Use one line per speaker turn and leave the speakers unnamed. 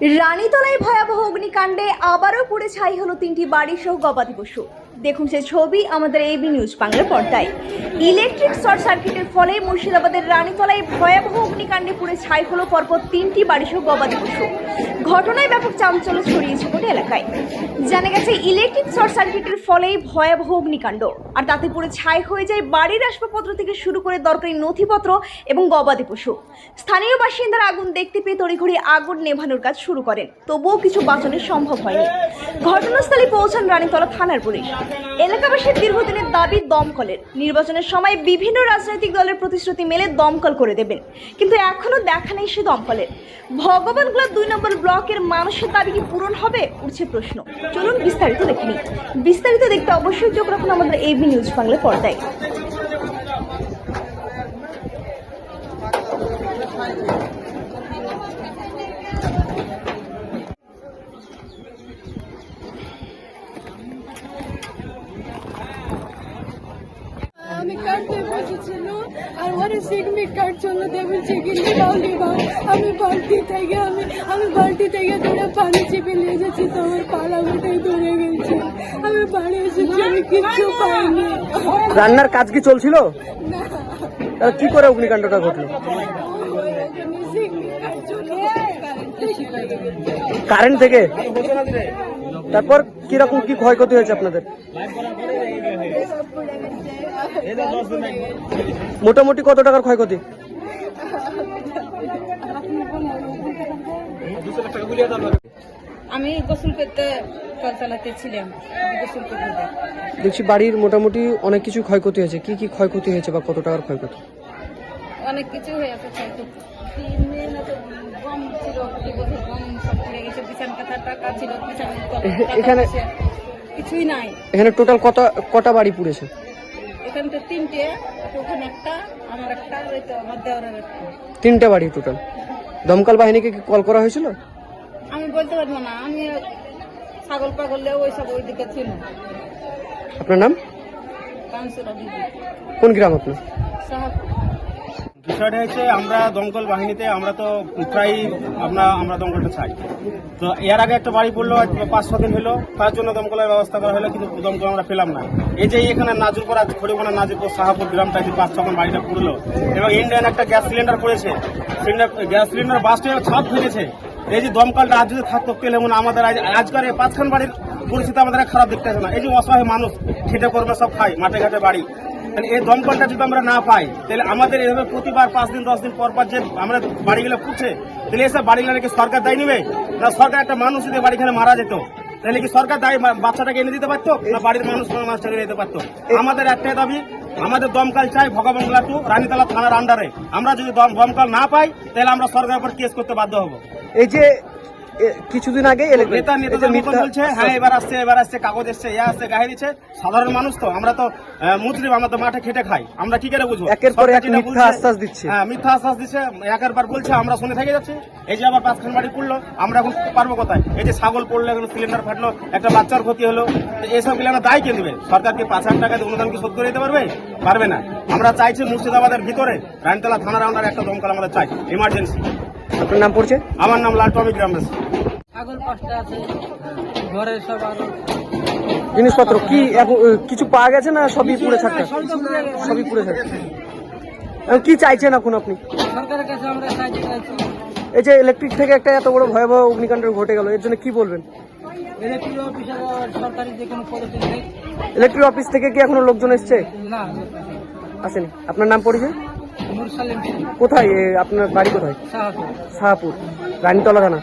রানীতলায় ভয়াবহ অগ্নিকাণ্ডে আবারও পুড়ে ছাই হলো তিনটি বাড়ি সহ গবাদি পশু। দেখুন সে ছবি আমাদের এবি নিউজ বাংলা পর্দায়। ইলেকট্রিক শর্ট সার্কিটের ফলে মুর্শিদাবাদের রানীতলায় ভয়াবহ অগ্নিকাণ্ডে পুড়ে ছাই হলো পরপর তিনটি বাড়ি সহ গবাদি পশু। ঘটনায় ব্যাপক চাঞ্চল্য ছড়িয়েছে গোটা এলাকায়। জানা গেছে, ইলেকট্রিক শর্ট সার্কিটের ফলেই ভয়াবহ অগ্নিকাণ্ড। আর তাতে পুরো ছাই হয়ে যায় বাড়ির আসবাবপত্র থেকে শুরু করে দরকারি নথিপত্র এবং গবাদি পশু। স্থানীয় বাসিন্দারা আগুন দেখতে পেয়ে তড়িঘড়ি আগুন নেভানোর কাজ শুরু করেন। তবুও কিছু বাঁচানো সম্ভব হয়নি। ঘটনাস্থলে পৌঁছান রানীতলা থানার পুলিশ। এলাকাবাসীর দীর্ঘদিনের দাবি দমকলের। নির্বাচনের সময় বিভিন্ন রাজনৈতিক দলের প্রতিশ্রুতি মেলে দমকল করে দেবেন। কিন্তু এখনও দেখা নেই সে দমকলের। ভগবানগুলো দুই নম্বর ব্লকের মানুষের দাবি কি পূরণ হবে? উঠছে প্রশ্ন। চলুন বিস্তারিত দেখে নিই। বিস্তারিত দেখতে অবশ্যই চোখ রাখুন আমাদের এবি নিউজ বাংলা পর্দায়।
আর ওরা সিগমি কাটছিল দেখছি গিল্লি বাউলি বাউ আমি বালতি থেকে আমি আমি বালতি থেকে ধরে পানি চেপে নিয়ে যাচ্ছি তো আমার পালা উঠে ধরে গেছে। আমি বাড়ি এসেছি আমি কিচ্ছু পাইনি।
রান্নার কাজ কি চলছিল?
না।
তাহলে কি করে অগ্নিকাণ্ডটা ঘটলো? কারেন্ট থেকে? তারপর কীরকম কি ক্ষয়ক্ষতি হয়েছে আপনাদের? মোটামুটি কত টাকার ক্ষয়ক্ষতি?
আমি গোসল করতে কলতলাতে ছিলাম গোসল করতে
দেখছি বাড়ির মোটামুটি অনেক কিছু ক্ষয়ক্ষতি হয়েছে। কি কি ক্ষয়ক্ষতি হয়েছে বা কত টাকার ক্ষয়ক্ষতি?
অনেক কিছু হয়ে গম ছিল গম সব পড়ে গেছে বিছান কাঁথা টাকা ছিল বিছান
এখানে-
কিছুই নাই।
এখানে টোটাল কত কটা বাড়ি পুড়েছে?
এখানে তো তিনটে ওখানে একটা আমার একটা ওই তো আমার দেওয়ারের একটা।
তিনটে বাড়ি টোটাল দমকল বাহিনীকে কি কল করা হয়েছিল?
আমি বলতে পারব না আমি ছাগল পাগলে ওই সব ওইদিকে ছিল
আপনার নাম?
কাউন্সিলর দিদি।
কোন গ্রাম আপনার?
সাহাব
বিষয়টা হচ্ছে আমরা দমকল বাহিনীতে, আমরা তো প্রায় আমরা আমরা দমকলটা চাই। তো এর আগে একটা বাড়ি পড়ল পাঁচ ছ দিন হলো, তার জন্য দমকলের ব্যবস্থা করা হলো, কিন্তু দমকল আমরা পেলাম না। এই যে এখানে নাজুরপুর আজ খড়িমোনা নাজুরপুর শাহাপুর গ্রামটা যে পাঁচ ছখন বাড়িটা পড়ল, এবং ইন্ডিয়ান একটা গ্যাস সিলিন্ডার পড়েছে, সিলিন্ডার, গ্যাস সিলিন্ডার বাসটা ছাপ ফেলেছে। এই যে দমকলটা আজ যদি থাকতো, পেলে মনে আমাদের আজ আজকাল পাঁচখান বাড়ির পরিস্থিতি আমাদের খারাপ দেখতে না। এই যে অসহায় মানুষ, খেটে করবে, সব খায়, মাঠে ঘাটে বাড়ি। তাহলে এই দমকলটা যদি আমরা না পাই, তাহলে আমাদের এভাবে প্রতিবার পাঁচ দিন, দশ দিন পর পর যে আমরা বাড়িগুলো পুড়ছে তাহলে এসব বাড়িগুলো কি সরকার দায় নিবে? না সরকার একটা মানুষ যদি বাড়িখানে মারা যেত, তাহলে কি সরকার দায় বাচ্চাটাকে এনে দিতে পারতো? না বাড়ির মানুষ মানুষটাকে এনে দিতে পারতো? আমাদের একটাই দাবি, আমাদের দমকাল চাই ভগবানগোলা টু রানীতলা থানার আন্ডারে আমরা যদি দম- দমকল না পাই, তাহলে আমরা সরকারের উপর কেস করতে বাধ্য হব।
এই যে কিছুদিন আগে
নেতা মতন
মিথ্যা-
বলছে হ্যাঁ এবার আসছে এবার আসছে কাগজ এসছে ইয়া আসছে গায়ে দিচ্ছে। সাধারণ মানুষ তো আমরা তো মুসলিম আমরা তো মাঠে খেটে খাই। আমরা কি করে বুঝব?
একের পর এক মিথ্যা আশ্বাস দিচ্ছে।
হ্যাঁ মিথ্যা আশ্বাস দিচ্ছে একের বার বলছে আমরা শুনে থেকে যাচ্ছি। এই যে আবার পাঁচখান বাড়ি পড়ল আমরা এখন পারব কোথায়? এই যে ছাগল পড়ল এখন সিলিন্ডার ফাটলো একটা বাচ্চার ক্ষতি হলো এসবগুলো আমরা দায় কে দেবে সরকার কি পাঁচ হাজার টাকা দিয়ে অনুদান কি শোধ করে দিতে পারবে? পারবে না। আমরা চাইছি মুর্শিদাবাদের ভিতরে রানতলা থানার আমরা একটা দমকল আমরা চাই ইমার্জেন্সি
আপনার নাম পড়ছে?
আমার নাম লালটু আমি গ্রামবাসী
ছাগল পাঁচটা আছে ঘরে সব আরও
জিনিসপত্র কি এখন কিছু পাওয়া গেছে না সবই পুড়ে থাকতে সবই পুড়ে থাকতে এখন কি চাইছেন এখন আপনি?
সরকারের কাছে আমরা সাহায্য চাইছি
এই যে ইলেকট্রিক থেকে একটা এত বড় ভয়াবহ অগ্নিকাণ্ড ঘটে গেল এর জন্য কি বলবেন?
ইলেকট্রিক অফিসার সরকারি যে কোনো পদক্ষেপ নেই।
ইলেকট্রিক অফিস থেকে কি এখনও লোকজন এসছে?
না।
আসেনি। আপনার নাম পরিচয়
মুরসালিম
কোথায়? এ, আপনার বাড়ি কোথায়? শাহপুর। রানীতলা থানা?